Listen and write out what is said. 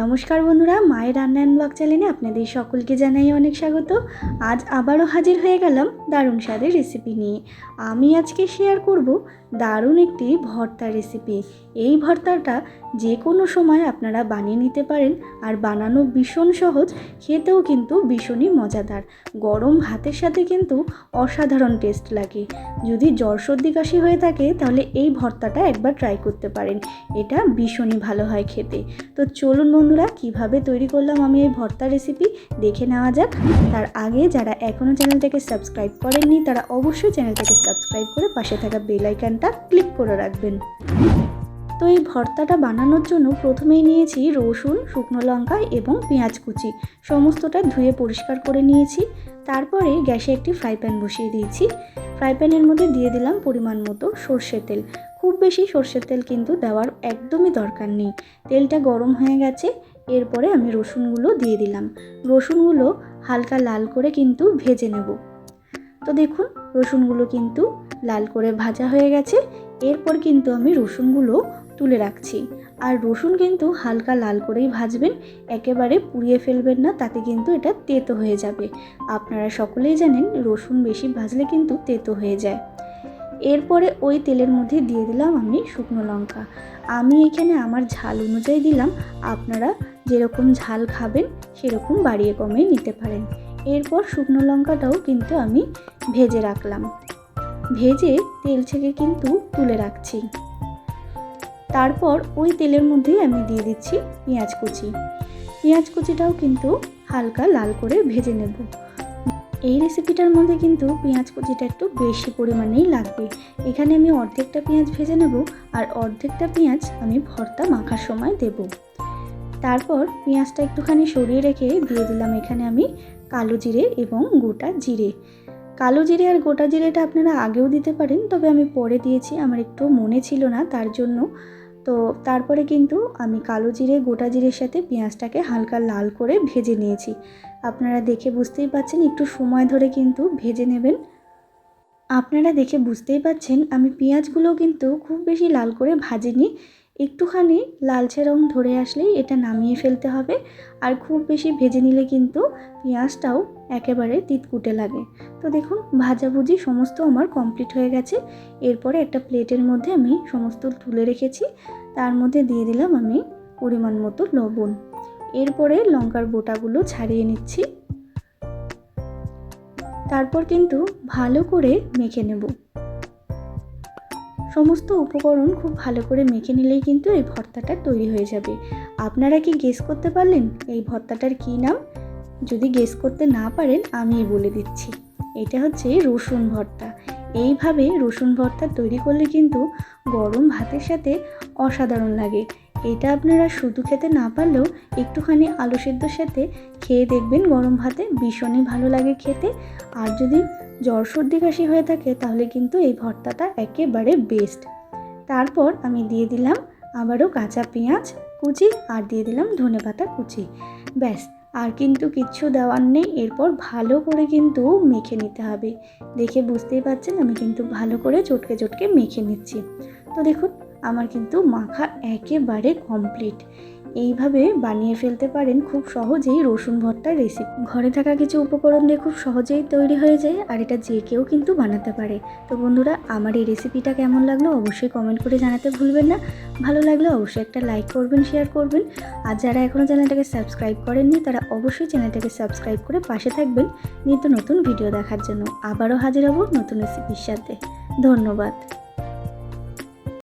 নমস্কার বন্ধুরা, মায়ের রান্না ব্লগ চ্যানেলে আপনাদের সকলকে জানাই অনেক স্বাগত। আজ আবারও হাজির হয়ে গেলাম দারুণ স্বাদের রেসিপি নিয়ে। আমি আজকে শেয়ার করব দারুণ একটি ভর্তা রেসিপি এই ভর্তাটা যে কোনো সময় আপনারা বানিয়ে নিতে পারেন আর বানানো ভীষণ সহজ, খেতেও কিন্তু ভীষণই মজাদার। গরম ভাতের সাথে কিন্তু অসাধারণ টেস্ট লাগে। যদি জ্বর সর্দি কাশি হয়ে থাকে, তাহলে এই ভর্তাটা একবার ট্রাই করতে পারেন। এটা ভীষণই ভালো হয় খেতে। তো চলুন বন্ধুরা, কীভাবে তৈরি করলাম আমি এই ভর্তা রেসিপি দেখে নেওয়া যাক। তার আগে যারা এখনও চ্যানেলটাকে সাবস্ক্রাইব করেননি, তারা অবশ্যই চ্যানেলটাকে সাবস্ক্রাইব করে পাশে থাকা বেল আইকনটা ক্লিক করে রাখবেন। তো এই ভর্তাটা বানানোর জন্য প্রথমেই নিয়েছি রসুন, শুকনো লঙ্কা এবং পেঁয়াজ কুচি। সমস্তটা ধুয়ে পরিষ্কার করে নিয়েছি। তারপরে গ্যাসে একটি ফ্রাই প্যান বসিয়ে দিয়েছি। ফ্রাই প্যানের মধ্যে দিয়ে দিলাম পরিমাণ মতো সর্ষের তেল। খুব বেশি সর্ষের তেল কিন্তু দেওয়ার একদমই দরকার নেই। তেলটা গরম হয়ে গেছে, এরপরে আমি রসুনগুলো দিয়ে দিলাম। রসুনগুলো হালকা লাল করে কিন্তু ভেজে নেব। তো দেখুন, রসুনগুলো কিন্তু লাল করে ভাজা হয়ে গেছে। এরপর কিন্তু আমি রসুনগুলো তুলে রাখছি। আর রসুন কিন্তু হালকা লাল করেই ভাজবেন, একেবারে পুড়িয়ে ফেলবেন না, তাতে কিন্তু এটা তেতো হয়ে যাবে। আপনারা সকলেই জানেন, রসুন বেশি ভাজলে কিন্তু তেতো হয়ে যায়। এরপরে ওই তেলের মধ্যে দিয়ে দিলাম আমি শুকনো লঙ্কা। আমি এখানে আমার ঝাল অনুযায়ী দিলাম, আপনারা যেরকম ঝাল খাবেন সেরকম বাড়িয়ে কমিয়ে নিতে পারেন। এরপর শুকনো লঙ্কাটাও কিন্তু আমি ভেজে রাখলাম। ভেজে তেল ছেঁকে কিন্তু তুলে রাখছি। তারপর ওই তেলের মধ্যেই আমি দিয়ে দিচ্ছি পেঁয়াজ কুচি। পেঁয়াজ কুচিটাও কিন্তু হালকা লাল করে ভেজে নেব। এই রেসিপিটার মধ্যে কিন্তু পেঁয়াজ কুচিটা একটু বেশি পরিমাণেই লাগবে। এখানে আমি অর্ধেকটা পেঁয়াজ ভেজে নেব আর অর্ধেকটা পেঁয়াজ আমি ভর্তা মাখার সময় দেব। তারপর পেঁয়াজটা একটুখানি সরিয়ে রেখে দিয়ে দিলাম এখানে আমি কালো জিরে এবং গোটা জিরে। কালো জিরে আর গোটা জিরেটা আপনারা আগেও দিতে পারেন, তবে আমি পরে দিয়েছি, আমার একটু মনে ছিল না, তার জন্য তো তারপরে কিন্তু আমি কালো জিরে, গোটা জিরের সাথে পেঁয়াজটাকে হালকা লাল করে ভেজে নিয়েছি। আপনারা দেখে বুঝতেই পাচ্ছেন, একটু সময় ধরে কিন্তু ভেজে নেবেন। আপনারা দেখে বুঝতেই পাচ্ছেন, আমি পেঁয়াজগুলো কিন্তু খুব বেশি লাল করে ভাজিনি। একটুখানি লালচে রং ধরে আসলেই এটা নামিয়ে ফেলতে হবে। আর খুব বেশি ভেজে নিলে কিন্তু পেঁয়াজটাও একেবারে তিতকুটে লাগে। তো দেখুন ভাজাভুজি সমস্ত আমার কমপ্লিট হয়ে গেছে। এরপরে একটা প্লেটের মধ্যে আমি সমস্ত তুলে রেখেছি। তার মধ্যে দিয়ে দিলাম আমি পরিমাণ মতো লবণ। এরপরে লঙ্কার বোটাগুলো ছাড়িয়ে নিচ্ছি। তারপর কিন্তু ভালো করে মেখে নেব। সমস্ত উপকরণ খুব ভালো করে মেখে নিলেই কিন্তু এই ভর্তাটা তৈরি হয়ে যাবে। আপনারা কি গেস করতে পারলেন এই ভর্তাটার কী নাম? যদি গেস করতে না পারেন, আমি বলে দিচ্ছি। এটা হচ্ছে রসুন ভর্তা। এইভাবে রসুন ভর্তা তৈরি করলে কিন্তু গরম ভাতের সাথে অসাধারণ লাগে। এটা আপনারা শুধু খেতে না পারলেও একটুখানি আলু সেদ্ধর সাথে খেয়ে দেখবেন গরম ভাতে ভীষণই ভালো লাগে খেতে। আর যদি জ্বর সর্দি কাশি হয়ে থাকে, তাহলে কিন্তু এই ভর্তাটা একেবারে বেস্ট তারপর আমি দিয়ে দিলাম আবারও কাঁচা পেঁয়াজ কুচি আর দিয়ে দিলাম ধনে পাতা কুচি। ব্যাস, আর কিন্তু কিচ্ছু দেওয়ার নেই, এরপর ভালো করে কিন্তু মেখে নিতে হবে। দেখে বুঝতেই পারছেন, আমি কিন্তু ভালো করে চটকে চটকে মেখে নিচ্ছি। তো দেখুন, আমার কিন্তু মাখা একেবারে কমপ্লিট এইভাবে বানিয়ে ফেলতে পারেন খুব সহজেই রসুন ভর্তার রেসিপি ঘরে থাকা কিছু উপকরণ দিয়ে খুব সহজেই তৈরি হয়ে যায় আর এটা যে কেউ কিন্তু বানাতে পারে। তো বন্ধুরা, আমার এই রেসিপিটা কেমন লাগল অবশ্যই কমেন্ট করে জানাতে ভুলবেন না। ভালো লাগলে অবশ্যই একটা লাইক করবেন শেয়ার করবেন। আর যারা এখনও চ্যানেলটাকে সাবস্ক্রাইব করেননি, তারা অবশ্যই চ্যানেলটাকে সাবস্ক্রাইব করে পাশে থাকবেন নিত্য নতুন ভিডিও দেখার জন্য। আবারও হাজির হব নতুন রেসিপির সাথে। ধন্যবাদ।